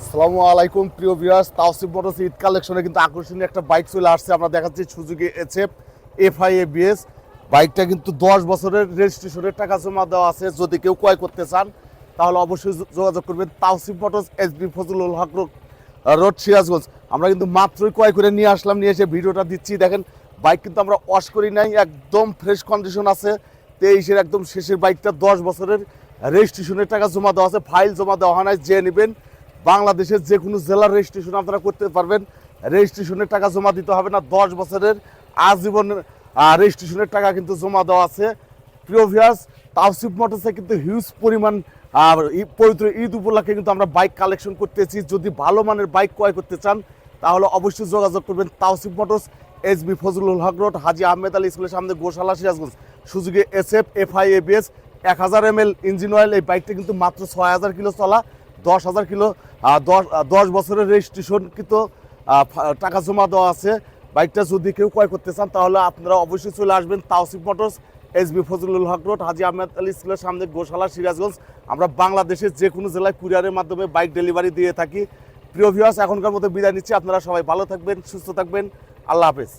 আসসালামু আলাইকুম, প্রিয় ভিউয়ার্স তাওসিফ মোটরস ঈদ কালেকশনে কিন্তু আকর্ষণীয় একটা বাইক চলে আসছে। আমরা দেখাচ্ছি সুজুকি এচএফ এফআই এবিএস। বাইকটা কিন্তু দশ বছরের রেজিস্ট্রেশনের টাকা জমা দেওয়া আছে। যদি কেউ ক্রয় করতে চান, তাহলে অবশ্যই যোগাযোগ করবেন Tausif motors SB Fazlul Haq road road Sirajganj. আমরা কিন্তু মাত্রই ক্রয় করে নিয়ে আসলাম, নিয়ে এসে ভিডিওটা দিচ্ছি। দেখেন, বাইক কিন্তু আমরা ওয়াশ করি নাই, একদম ফ্রেশ কন্ডিশন আছে। তেইশের একদম শেষের বাইকটা দশ বছরের রেজিস্ট্রেশনের টাকা জমা দেওয়া আছে। ফাইল জমা দেওয়া হয় নাই যে নেবেন। বাংলাদেশের যে কোনো জেলার রেজিস্ট্রেশন আপনারা করতে পারবেন। রেজিস্ট্রেশনের টাকা জমা দিতে হবে না। দশ বছরের আজীবন রেজিস্ট্রেশনের টাকা কিন্তু জমা দেওয়া আছে। প্রিয় ভিয়াস তাওসিফ মোটরসে কিন্তু হিউজ পরিমাণ আর পবিত্র ঈদ উপলক্ষে কিন্তু আমরা বাইক কালেকশন করতেছি। যদি ভালো মানের বাইক ক্রয় করতে চান, তাহলে অবশ্যই যোগাযোগ করবেন Tausif motors S B Fazlul Haq road, Haji Ahmed Ali স্কুলের সামনে, গোশালা সিরাজগঞ্জ। সুযোগে S F F I ABS এক হাজার এম এল ইঞ্জিন অয়েল এই বাইকটা কিন্তু মাত্র ছয় হাজার কিলো চলা। দশ হাজার কিলো দশ বছরের রেজিস্ট্রেশন কিন্তু টাকা জমা দেওয়া আছে। বাইকটা যদি কেউ ক্রয় করতে চান, তাহলে আপনারা অবশ্যই চলে আসবেন Tausif motors, S B Fazlul Haq road, Haji Ahmed Ali স্কুলের সামনে গোশালা, সিরাজগঞ্জ। আমরা বাংলাদেশের যে কোনো জেলায় কুরিয়ারের মাধ্যমে বাইক ডেলিভারি দিয়ে থাকি। প্রিয় ভিউয়ার্স এখনকার মতো বিদায় নিচ্ছি। আপনারা সবাই ভালো থাকবেন, সুস্থ থাকবেন। আল্লাহ হাফেজ।